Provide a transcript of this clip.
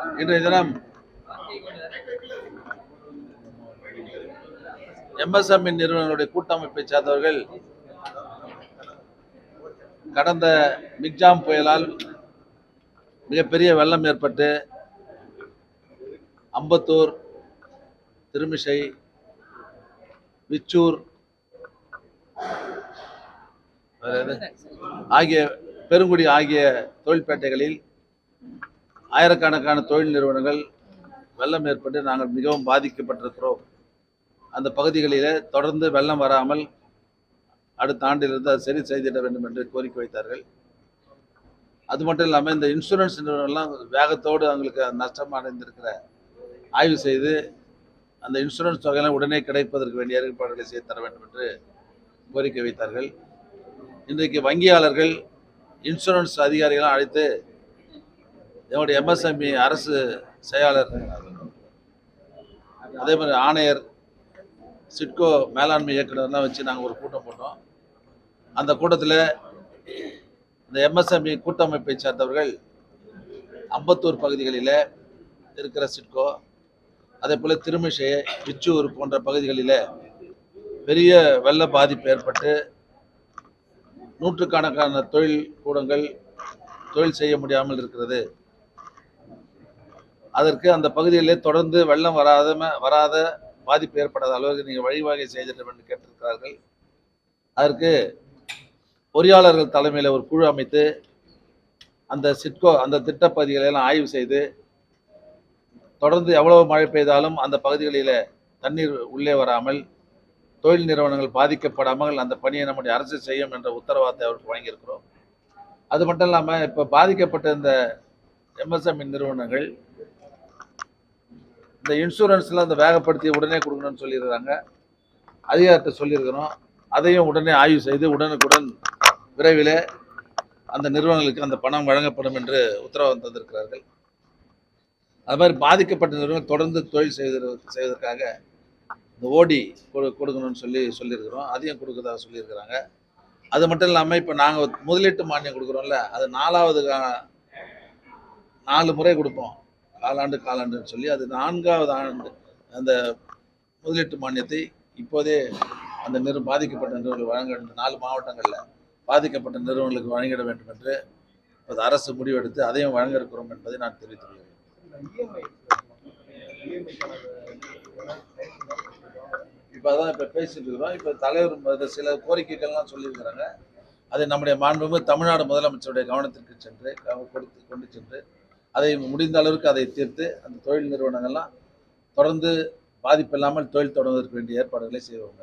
இன்றைய தினம் எம்எஸ்எம்இ நிறுவனங்களுடைய கூட்டமைப்பை சார்ந்தவர்கள் கடந்த மிக்ஜாம் புயலால் மிகப்பெரிய வெள்ளம் ஏற்பட்டு அம்பத்தூர் திருமிசை விச்சூர் ஆகிய பெருங்குடி ஆகிய தொழில்பேட்டைகளில் ஆயிரக்கணக்கான தொழில் நிறுவனங்கள் வெள்ளம் ஏற்பட்டு நாங்கள் மிகவும் பாதிக்கப்பட்டிருக்கிறோம். அந்த பகுதிகளில் தொடர்ந்து வெள்ளம் வராமல் அடுத்த ஆண்டிலிருந்து அதை சரி செய்திட வேண்டும் என்று கோரிக்கை வைத்தார்கள். அது மட்டும் இல்லாமல் இந்த இன்சூரன்ஸ் நிறுவனம்லாம் வேகத்தோடு அவங்களுக்கு நஷ்டம் அடைந்திருக்கிற ஆய்வு செய்து அந்த இன்சூரன்ஸ் தொகையெல்லாம் உடனே கிடைப்பதற்கு வேண்டிய ஏற்பாடுகளை செய்து தர வேண்டும் என்று கோரிக்கை வைத்தார்கள். இன்றைக்கு வங்கியாளர்கள் இன்சூரன்ஸ் அதிகாரிகளாம் அழைத்து என்னுடைய எம்எஸ்எம்இ அரசு செயலாளர் அதே மாதிரி ஆணையர் சிட்கோ மேலாண்மை இயக்குனர்லாம் வச்சு நாங்கள் ஒரு கூட்டம் போட்டோம். அந்த கூட்டத்தில் இந்த எம்எஸ்எம்இ கூட்டமைப்பை சேர்ந்தவர்கள் அம்பத்தூர் பகுதிகளில் இருக்கிற சிட்கோ அதே போல் திருமிஷை விச்சூர் போன்ற பகுதிகளில் பெரிய வெள்ள பாதிப்பு ஏற்பட்டு நூற்றுக்கணக்கான தொழில் கூடங்கள் தொழில் செய்ய முடியாமல் இருக்கிறது. அதற்கு அந்த பகுதியிலே தொடர்ந்து வெள்ளம் வராத வராத பாதிப்பு ஏற்படாத அளவுக்கு நீங்கள் வழிவகை செய்திட வேண்டும் கேட்டிருக்கிறார்கள். அதற்கு பொறியாளர்கள் தலைமையில் ஒரு குழு அமைத்து அந்த சிட்கோ அந்த திட்டப்பகுதிகளெல்லாம் ஆய்வு செய்து தொடர்ந்து எவ்வளவு மழை பெய்தாலும் அந்த பகுதிகளில் தண்ணீர் உள்ளே வராமல் தொழில் நிறுவனங்கள் பாதிக்கப்படாமல் அந்த பணியை நம்முடைய அரசு செய்யும் என்ற உத்தரவாதத்தை அவருக்கு வழங்கியிருக்கிறோம். அது மட்டும் இல்லாமல் இப்போ பாதிக்கப்பட்ட இந்த எம்எஸ்எம்இ நிறுவனங்கள் இந்த இன்சூரன்ஸில் அந்த வேகப்படுத்தி உடனே கொடுக்கணும்னு சொல்லியிருக்கிறாங்க அதிகாரத்தை சொல்லியிருக்கிறோம். அதையும் உடனே ஆய்வு செய்து உடனுக்குடன் விரைவில் அந்த நிறுவனங்களுக்கு அந்த பணம் வழங்கப்படும் என்று உத்தரவாதம் தந்திருக்கிறார்கள். அது மாதிரி பாதிக்கப்பட்ட நிறுவனம் தொடர்ந்து தொழில் செய்வது செய்வதற்காக இந்த ஓடி கொடு கொடுக்கணும்னு சொல்லி சொல்லியிருக்கிறோம். அதையும் கொடுக்கறதாக சொல்லியிருக்கிறாங்க. அது மட்டும் இல்லாமல் இப்போ நாங்கள் முதலீட்டு மானியம் கொடுக்குறோம்ல அது நாலாவது நாலு முறை கொடுப்போம். காலாண்டு காலாண்டுன்னு சொல்லி அது நான்காவது ஆண்டு அந்த முதலீட்டு மானியத்தை இப்போதே அந்த நிறு பாதிக்கப்பட்ட நிறுவனங்கள் வழங்க வேண்டும். நாலு மாவட்டங்களில் பாதிக்கப்பட்ட நிறுவனங்களுக்கு வழங்கிட வேண்டும் என்று இப்போது அரசு முடிவெடுத்து அதையும் வழங்க இருக்கிறோம் என்பதை நான் தெரிவித்துள்ளேன் இப்போ அதான் இப்போ பேசிட்டு இருக்கிறோம். இப்போ தலைவர் சில கோரிக்கைகள்லாம் சொல்லியிருக்கிறாங்க. அதை நம்முடைய மாண்புமிகு தமிழ்நாடு முதலமைச்சருடைய கவனத்திற்கு சென்று கொடுத்து கொண்டு சென்று அதை முடிந்த அளவுக்கு அதை தீர்த்து அந்த தொழில் நிறுவனங்கள்லாம் தொடர்ந்து பாதிப்பில்லாமல் தொழில் தொடங்குவதற்கு வேண்டிய ஏற்பாடுகளை செய்வோம்.